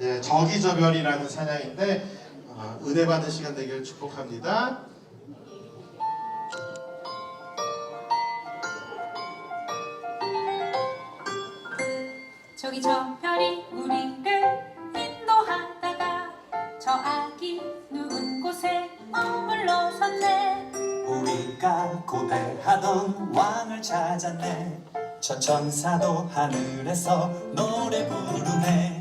예, 저기저별이라는 사냥인데 어, 은혜 받은 시간 되기를 축복합니다. 저기 저 별이 우리를 인도하다가 저 아기 누운 곳에 머물러 섰네. 우리가 고대하던 왕을 찾았네. 저 천사도 하늘에서 노래 부르네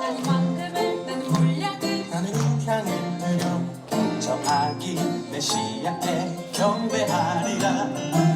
나는 황금을 나는 드려 저 아기 메시아께 경배하리라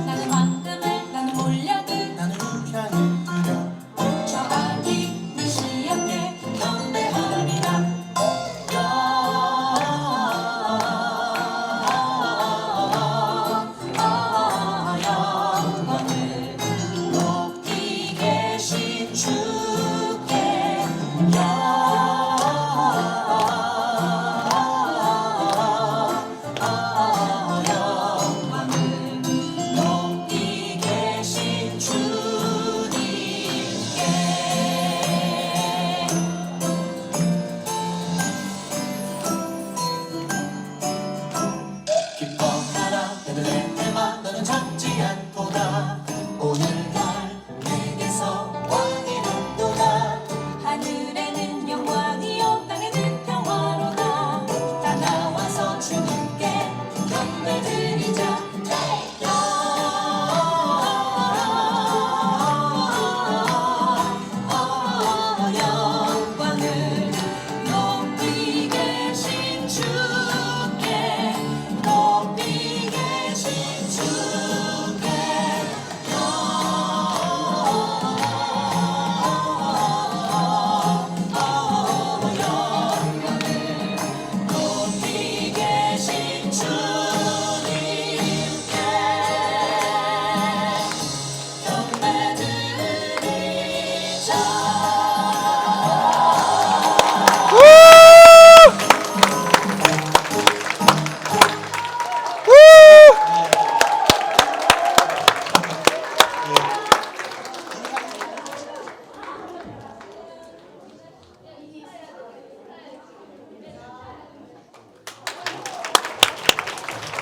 경배드리자